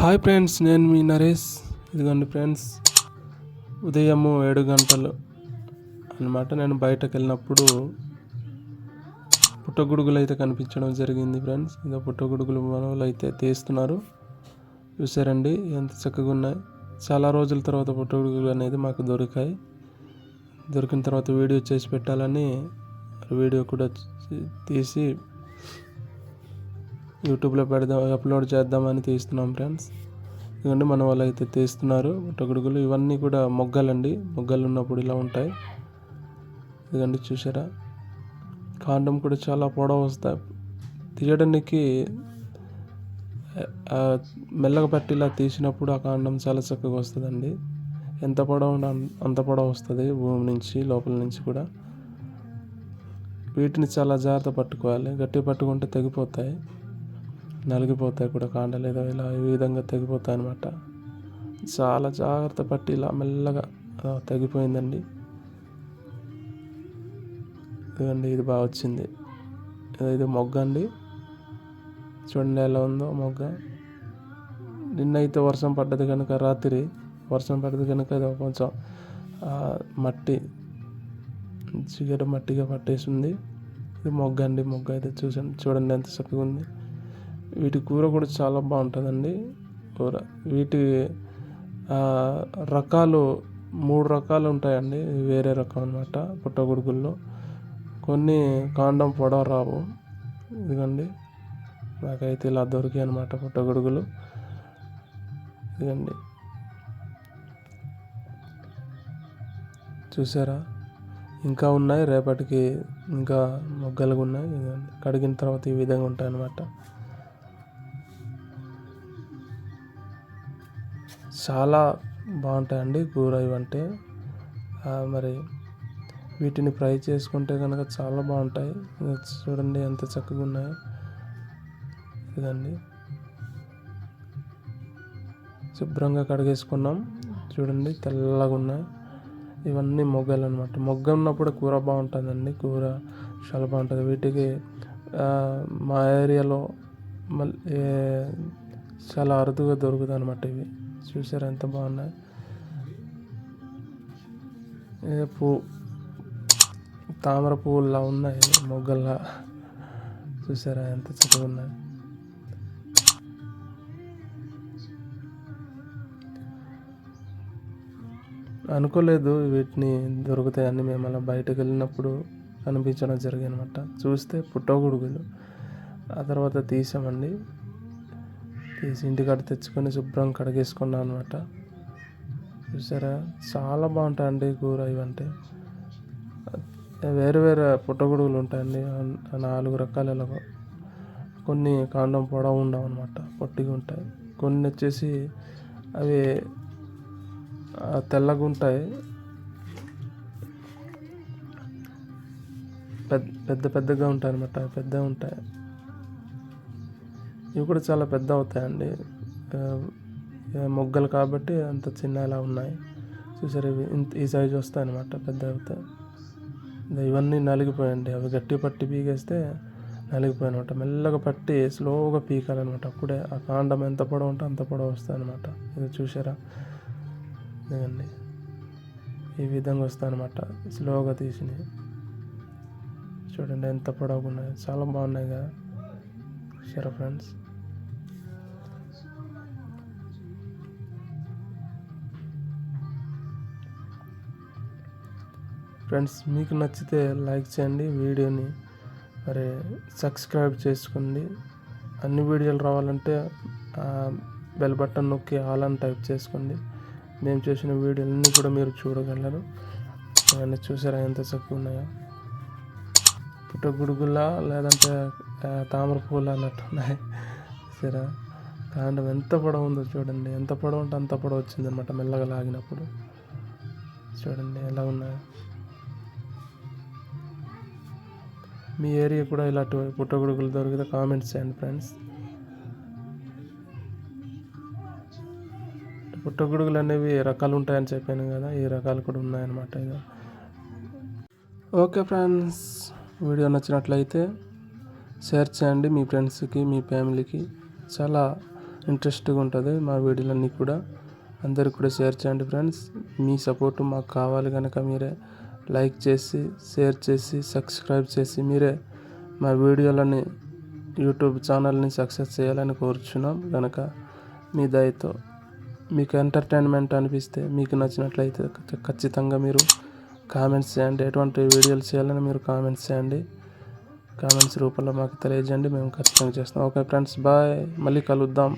Hi friends నేను మీ నరేష్. ఇదిగోండి friends ఉదయము ఏడు గంటలు అన్నమాట. నేను బయటకు వెళ్ళినప్పుడు పుట్టగొడుగులు అయితే కనిపించడం జరిగింది ఫ్రెండ్స్ ఇంకా పుట్టగొడుగులు మనలు అయితే తీస్తున్నారు. చూసారండి ఎంత చక్కగా ఉన్నాయి. చాలా రోజుల తర్వాత పుట్టగొడుగులు అనేది మాకు దొరికాయి. దొరికిన తర్వాత వీడియో చేసి పెట్టాలని వీడియో కూడా తీసి యూట్యూబ్లో పెడదాం అప్లోడ్ చేద్దామని తీస్తున్నాం ఫ్రెండ్స్ ఎందుకంటే మన వాళ్ళు అయితే తీస్తున్నారు పుట్టగొడుగులు ఇవన్నీ కూడా మొగ్గలండి. మొగ్గలు ఉన్నప్పుడు ఇలా ఉంటాయి. ఎందుకంటే చూసారా కాండం కూడా చాలా పొడవు వస్తాయి. తీయడానికి మెల్లగా పట్టి ఇలా తీసినప్పుడు ఆ కాండం చాలా చక్కగా వస్తుందండి. ఎంత పొడవు అంత పొడవు వస్తుంది భూమి నుంచి లోపల నుంచి కూడా. వీటిని చాలా జాగ్రత్త పట్టుకోవాలి. గట్టి పట్టుకుంటే తెగిపోతాయి. నలిగిపోతాయి కూడా కాండలు ఏదో ఇలా ఈ విధంగా తెగిపోతాయి అనమాట చాలా జాగ్రత్త పట్టి ఇలా మెల్లగా తగ్గిపోయిందండి ఇదిగండి ఇది బాగా వచ్చింది. ఇది మొగ్గ అండి. చూడండి ఎలా ఉందో మొగ్గ. నిన్నైతే వర్షం పడ్డది కనుక రాత్రి వర్షం పడ్డది కనుక ఇది కొంచెం మట్టి చిగట మట్టిగా పట్టేసింది. ఇది మొగ్గ అండి మొగ్గ అయితే చూసండి చూడండి ఎంత చక్కగా ఉంది. వీటి కూర కూడా చాలా బాగుంటుందండి. కూర. వీటి రకాలు మూడు రకాలు ఉంటాయండి. వేరే రకం అనమాట పుట్టగొడుగుల్లో కొన్ని కాండం పొడవ రావు. ఇదిగండి. నాకైతే ఇలా దొరికాయి అనమాట పుట్టగొడుగులు ఇదిగండి. చూసారా? ఇంకా ఉన్నాయి. రేపటికి ఇంకా మొగ్గలుగా ఉన్నాయి కడిగిన తర్వాత ఈ విధంగా ఉంటాయి అన్నమాట చాలా బాగుంటాయండి కూర ఇవంటే మరి వీటిని ఫ్రై చేసుకుంటే కనుక చాలా బాగుంటాయి. చూడండి ఎంత చక్కగా ఉన్నాయో. ఇదండి. శుభ్రంగా కడిగేసుకున్నాం. చూడండి తెల్లగా ఉన్నాయి. ఇవన్నీ మొగ్గలు అనమాట మొగ్గ ఉన్నప్పుడు కూర బాగుంటుందండి. కూర చాలా బాగుంటుంది. వీటికి మా ఏరియాలో మళ్ళీ చాలా అరుదుగా దొరుకుతాయి అనమాట ఇవి. చూసారా ఎంత బాగున్నాయి. ఏ పూ తామర పువ్వుల్లా ఉన్నాయి మొగ్గల్లా. చూసారా ఎంత చక్కగా ఉన్నాయి. అనుకోలేదు వీటిని దొరుకుతాయని మేము అలా బయటకు వెళ్ళినప్పుడు కనిపించడం జరిగింది అనమాట చూస్తే పుట్టగొడుగులు. ఆ తర్వాత తీసామండి. తీసి ఇంటికాడ తెచ్చుకొని శుభ్రం కడిగేసుకున్నాం అనమాట చూసారా? చాలా బాగుంటాయండి కూర ఇవంటే. వేరు వేరే పుట్టగొడుగులు ఉంటాయండి. నాలుగు రకాల ఎలాగో. కొన్ని కాండం పొడవు ఉండవు అనమాట పొట్టిగా ఉంటాయి. కొన్ని వచ్చేసి అవి తెల్లగా ఉంటాయి. పెద్ద పెద్ద పెద్దగా ఉంటాయి అనమాట పెద్దగా ఉంటాయి. ఇవి కూడా చాలా పెద్ద అవుతాయండి. మొగ్గలు కాబట్టి అంత చిన్న ఇలా ఉన్నాయి. చూసారు ఇవి? ఇంత ఈ సైజు వస్తాయి అనమాట పెద్ద అవుతాయి. ఇవన్నీ నలిగిపోయండి. అవి గట్టి పట్టి పీకేస్తే నలిగిపోయినమాట. మెల్లగా పట్టి స్లోగా పీకాలన్నమాట. అప్పుడే ఆ కాండం ఎంత పొడవు ఉంటే అంత పొడవు వస్తాయి అనమాట ఇది చూసారా? ఇదండి ఈ విధంగా వస్తాయి అనమాట స్లోగా తీసినవి. చూడండి ఎంత పొడవుగా ఉన్నాయి. చాలా బాగున్నాయి కదా సరే ఫ్రెండ్స్? ఫ్రెండ్స్ మీకు నచ్చితే లైక్ చేయండి వీడియోని మరి సబ్స్క్రైబ్ చేసుకోండి. అన్ని వీడియోలు రావాలంటే బెల్ బటన్ నొక్కి ఆల్ అని టైప్ చేసుకోండి. మేము చేసిన వీడియోలన్నీ కూడా మీరు చూడగలరు. ఇవన్నీ చూసారా? ఎంత చక్కగా ఉన్నాయో. పుట్టగొడుగులా లేదంటే తామర పూలు అన్నట్టు ఉన్నాయి. సరే కాండం ఎంత పొడవు ఉందో చూడండి. ఎంత పొడవు ఉంటే అంత పొడవు వచ్చింది అనమాట మెల్లగా లాగినప్పుడు. చూడండి ఎలా ఉన్నాయో. మీ ఏరియా కూడా ఇలాంటి పుట్టగొడుగులు దొరికితే కామెంట్స్ చేయండి ఫ్రెండ్స్ పుట్టగొడుగులు అనేవి రకాలు ఉంటాయని చెప్పాను కదా ఈ రకాలు కూడా ఉన్నాయన్నమాట ఇక ఓకే ఫ్రెండ్స్ వీడియో నచ్చినట్లయితే షేర్ చేయండి మీ ఫ్రెండ్స్కి మీ ఫ్యామిలీకి చాలా ఇంట్రెస్ట్గా ఉంటుంది మా వీడియోలన్నీ కూడా. అందరికి కూడా షేర్ చేయండి ఫ్రెండ్స్ మీ సపోర్ట్ మాకు కావాలి కనుక మీరే. లైక్ చేసి షేర్ చేసి సబ్స్క్రైబ్ చేసి మీరే మా వీడియోలని యూట్యూబ్ ఛానల్ని సక్సెస్ చేయాలని కోరుచున్నాం. కనుక మీ దయతో మీకు ఎంటర్టైన్మెంట్ అనిపిస్తే మీకు నచ్చినట్లయితే ఖచ్చితంగా మీరు కామెంట్స్ చేయండి. ఎటువంటి వీడియోలు చేయాలని మీరు కామెంట్స్ చేయండి. కామెంట్స్ రూపంలో మాకు తెలియజేయండి. మేము ఖచ్చితంగా చేస్తాం ఓకే ఫ్రెండ్స్ బాయ్. మళ్ళీ కలుద్దాం.